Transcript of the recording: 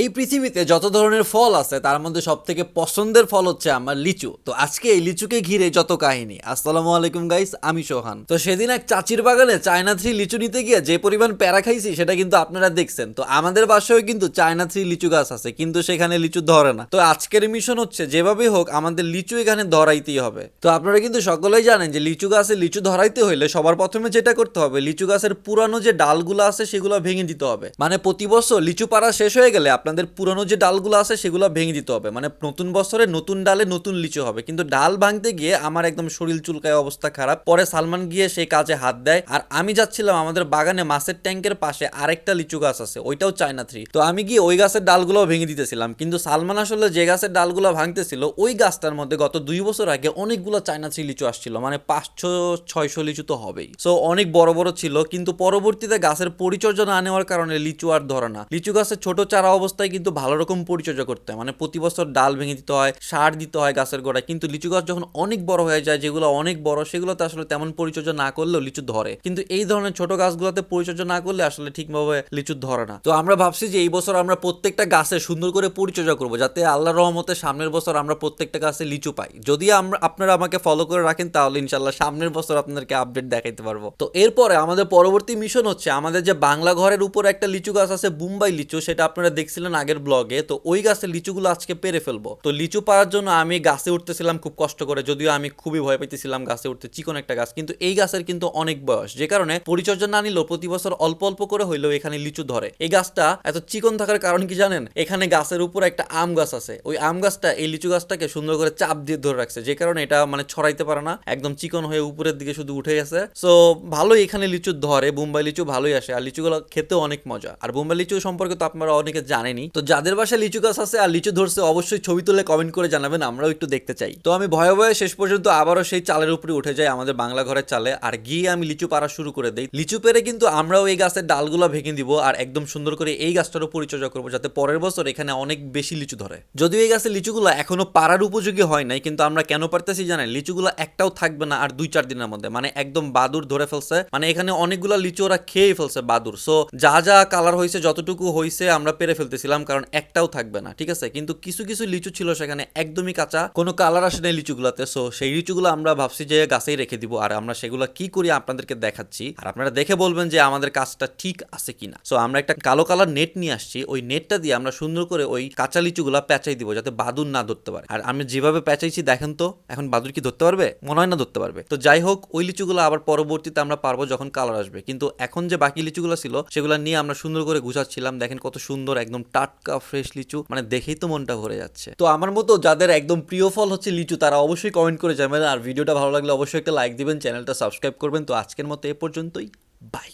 এই পৃথিবীতে যত ধরনের ফল আছে, তার মধ্যে সব থেকে পছন্দের ফল হচ্ছে আমার লিচু। তো আজকে এই লিচুকে ঘিরে যত কাহিনী। আসসালামু আলাইকুম গাইস আমি সোহান। তো সেদিন এক চাচির বাগানে চায়না থ্রি লিচু নিতে গিয়ে যে পরিমাণ প্যারা খাইছি, সেটা কিন্তু আপনারা দেখছেন। তো আমাদের বাসায়ও কিন্তু চায়না থ্রি লিচু গাছ আছে, কিন্তু সেখানে লিচু ধরে না। তো আজকের মিশন হচ্ছে যেভাবে হোক, আমাদের লিচু এখানে ধরাইতেই হবে। তো আপনারা কিন্তু সকলেই জানেন যে লিচু গাছে লিচু ধরাইতে হইলে সবার প্রথমে যেটা করতে হবে, লিচু গাছের পুরানো যে ডালগুলো আছে, সেগুলো ভেঙে দিতে হবে। মানে প্রতি বছর লিচু পাড়া শেষ হয়ে গেলে আপনাদের পুরানো যে ডালগুলো আছে, সেগুলো ভেঙে দিতে হবে। মানে নতুন বছরে নতুন ডালে নতুন লিচু হবে। কিন্তু ডাল ভাঙতে গিয়ে আমার একদম শরীর চুলকায় অবস্থা খারাপ। পরে সালমান গিয়ে সেই কাজে হাত দেয়। আর আমি যাচ্ছিলাম আমাদের বাগানে মাছের ট্যাঙ্কের পাশে আরেকটা লিচু গাছ আছে, ওইটাও চায়না থ্রি তো আমি গিয়ে ওই গাছের ডালগুলো ভেঙে দিতেছিলাম। কিন্তু সালমান আসলে যে গাছের ডালগুলো ভাঙতেছিল, ওই গাছটার মধ্যে গত দুই বছর আগে অনেকগুলো চায়না থ্রি লিচু আসছিল। মানে পাঁচশো, ছয়শো লিচু তো হবেই। সো অনেক বড় বড় ছিল। কিন্তু পরবর্তীতে গাছের পরিচর্যা না নেওয়ার কারণে লিচু আর ধরে না। লিচু গাছের ছোট চারা অবস্থায় কিন্তু ভালো রকম পরিচর্যা করতে হয়। মানে প্রতি বছর ডাল ভেঙে দিতে হয়, সার দিতে হয় গাছের গোড়ায়। কিন্তু লিচু গাছ যখন অনেক বড় হয়ে যায়, যেগুলো অনেক বড়, সেগুলোতে আসলে তেমন পরিচর্যা না করলেও লিচু ধরে। কিন্তু এই ধরনের ছোট গাছগুলোতে পরিচর্যা না করলে আসলে ঠিকভাবে লিচু ধরে না। তো আমরা ভাবছি যে এই বছর আমরা প্রত্যেকটা গাছে সুন্দর করে পরিচর্যা করব, যাতে আল্লাহ রহমতে সামনের বছর আমরা প্রত্যেকটা গাছে লিচু পাই। যদি আমরা, আপনারা আমাকে ফলো করে রাখেন, তাহলে ইনশাল্লাহ সামনের বছর আপনাদেরকে আপডেট দেখাইতে পারব। তো এরপরে আমাদের পরবর্তী মিশন হচ্ছে, আমাদের যে বাংলা ঘরের উপর একটা লিচু গাছ আছে, বুম্বাই লিচু, সেটা আপনারা দেখছিলেন আগের ব্লগে, তো ওই গাছের লিচুগুলো আজকে পেরে ফেলব। তো লিচু পাওয়ার জন্য আমি গাছে উঠতেছিলাম খুব কষ্ট করে, যদিও আমি খুবই ভয় পাইতেছিলাম গাছে উঠতে চিকন একটা গাছ, কিন্তু এই গাছের কিন্তু অনেক বয়স। যে কারণে পরিচর্যা না নিলেও প্রতি বছর অল্প অল্প করে হইলেও এখানে লিচু ধরে। এই গাছটা এত চিকন থাকার কারণ কি জানেন? এখানে গাছের উপর একটা আম গাছ আছে। ওই আম গাছটা এই লিচু গাছটাকে সুন্দর করে চাপ দিয়ে ধরে রাখছে। যে কারণে এটা মানে ছড়াইতে পারে না, একদম চিকন হয়ে উপরের দিকে শুধু উঠে গেছে। সো ভালোই এখানে লিচু ধরে, বোম্বাই লিচু ভালোই আসে। আর লিচুগুলো খেতেও অনেক মজা। আর বোম্বাই লিচু সম্পর্কে তো আপনারা অনেকে জানেনই তো যাদের বাসায় লিচু গাছ আছে আর লিচু ধরছে, অবশ্যই ছবি তুলে কমেন্ট করে জানাবেন, আমরাও একটু দেখতে চাই। তো আমি ভয়ে ভয়ে শেষ পর্যন্ত আবারও সেই চালের উপরে উঠে যাই আমাদের বাংলা ঘরের চালে, আর গিয়ে আমি লিচু পাড়া শুরু করে দেই। লিচু পেরে কিন্তু আমরাও এই গাছের ডালগুলো ভেঙে দিব আর একদম সুন্দর করে এই গাছটারও পরিচর্যা করব, যাতে পরের বছর এখানে অনেক বেশি লিচু ধরে। যদিও এই গাছের লিচুগুলো এখনও পাড়ার উপযোগী হয় নাই, কিন্তু আমরা কেন পারতেছি জানেন? লিচুগুলো একটাও থাকবে না আর দুই চার দিনের মধ্যে। মানে একদম বাদুর ধরে ফেলছে। মানে এখানে অনেকগুলো লিচু ওরা খেয়ে ফেলছে বাদুর। সো যা যা কালার হয়েছে, যতটুকু হয়েছে আমরা পেরে ফেলতেছিলাম কারণ একটাও থাকবে না, ঠিক আছে? কিন্তু কিছু কিছু লিচু ছিল সেখানে, একদমই কাঁচা, কোনো কালার আসে নাই লিচুগুলোতে সো সেই লিচুগুলো আমরা ভাবছি যে গাছেই রেখে দিব, আর আমরা সেগুলো কি করি আপনাদেরকে দেখাচ্ছি, আর আপনারা দেখে বলবেন যে আমাদের কাজটা ঠিক আছে কিনা। সো আমরা একটা কালো কালার নেট নিয়ে আসছি, ওই নেটটা দিয়ে আমরা সুন্দর করে ওই কাঁচা লিচুগুলো পেঁচাই দিব, যাতে বাদুর না ধরতে পারে। আর আমি যেভাবে পেঁচাইছি, দেখেন তো, এখন বাদুর কি ধরতে পারবে? মনে হয় না ধরতে পারবে। তো যাই হোক, ওই লিচুগুলো আবার পরবর্তীতে আমরা পারব যখন কালার আসবে। কিন্তু এখন যে বাকি লিচুগুলো ছিল, সেগুলো নিয়ে আমরা সুন্দর করে গুছাচ্ছিলাম, দেখেন কত সুন্দর, একদম টাটকা ফ্রেশ লিচু মানে দেখেই তো মনটা ভরে যাচ্ছে। তো আমার মতো যাদের একদম প্রিয় ফল হচ্ছে লিচু, তারা অবশ্যই কমেন্ট করে জানাবেন। আর ভিডিওটা ভালো লাগলে অবশ্যই একটা লাইক দিবেন চ্যানেলটা সাবস্ক্রাইব করবেন। তো আজকের মতো এ পর্যন্তই। বাই